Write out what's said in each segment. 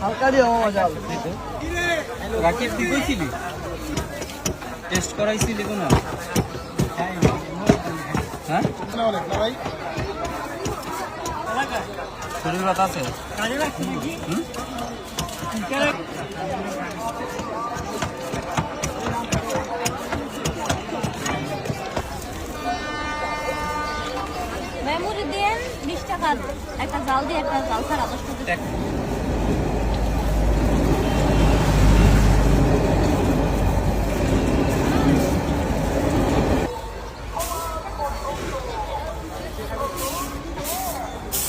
হালকা দিয়ে রাকিব তুই কইছিলি টেস্ট করাইছিলি কোনো হ্যাঁ? শরীর ব্যথা আছে Memuriyetten nicht оказал die оказался работу.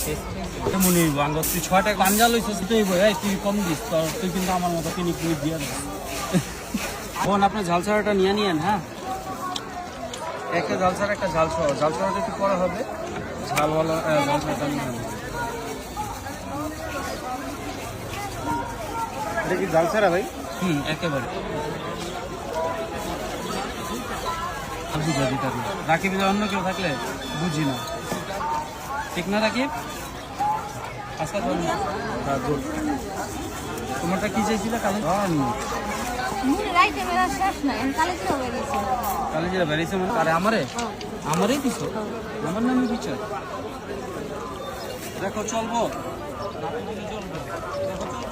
Thank you. মনে হইব আঙ্গ তুই লইছিস তুই এই তুই কম দিস তোর তুই কিন্তু আমার মতো কিনি কিনি দিয়ে দিস বোন আপনি ঝাল ছাড়াটা নিয়ে নিয়েন হ্যাঁ একটা একটা পরে হবে ঝালওয়ালা নিয়ে এটা কি ভাই হুম একেবারে বুঝা দিতে হবে রাকিব যে অন্য কেউ থাকলে বুঝি না ঠিক না রাকিব আজকে ধর না। হ্যাঁ, good. তোমারটা কি চাইছিল কালে? কালে যেটা বেরিয়েছে মানে আরে আমারে? আমারই দিছ? আমার নামে বিচার দেখো চলবো চলবে দেখো চলবে।